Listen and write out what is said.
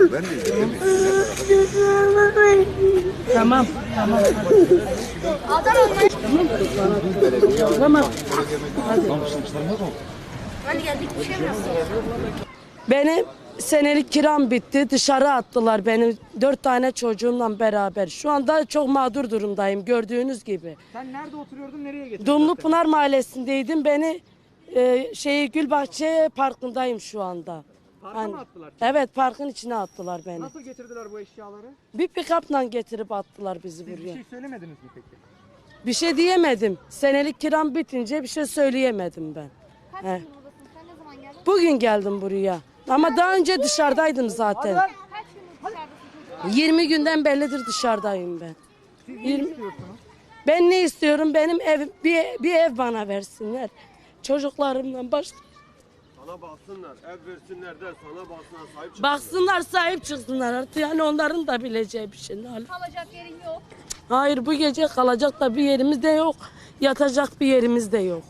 Ben de. Tamam. Tamam. Tamam. Hani geldik bir şey? Benim senelik kiram bitti. Dışarı attılar beni. Dört tane çocuğumla beraber. Şu anda çok mağdur durumdayım gördüğünüz gibi. Sen nerede oturuyordun nereye getirdin? Dumlupınar Mahallesi'ndeydim. Beni e, şeyi Gülbahçe Parkı'ndayım şu anda. Parka Hani- mı attılar? Evet parkın içine attılar beni. Nasıl getirdiler bu eşyaları? Bir pikapla getirip attılar bizi Siz bir buraya. şey söylemediniz mi peki? Bir şey diyemedim. Senelik kiram bitince bir şey söyleyemedim ben. Kaç He. yılın buradasın? Sen ne zaman geldin? Bugün geldim buraya. Ama daha önce dışarıdaydım zaten. Kaç yıldır dışarıdasın çocuğum? 20 günden bellidir dışarıdayım ben. Siz ne Yirmi- istiyorsunuz? Ben ne istiyorum? Benim ev bir, bir ev bana versinler. Çocuklarımdan baş Sana baksınlar, ev versinler de sana baksınlar, sahip çıksınlar. baksınlar sahip çıksınlar artık. Yani onların da bileceği bir şey. Kalacak yerin yok. Hayır bu gece kalacak da bir yerimiz de yok. Yatacak bir yerimiz de yok.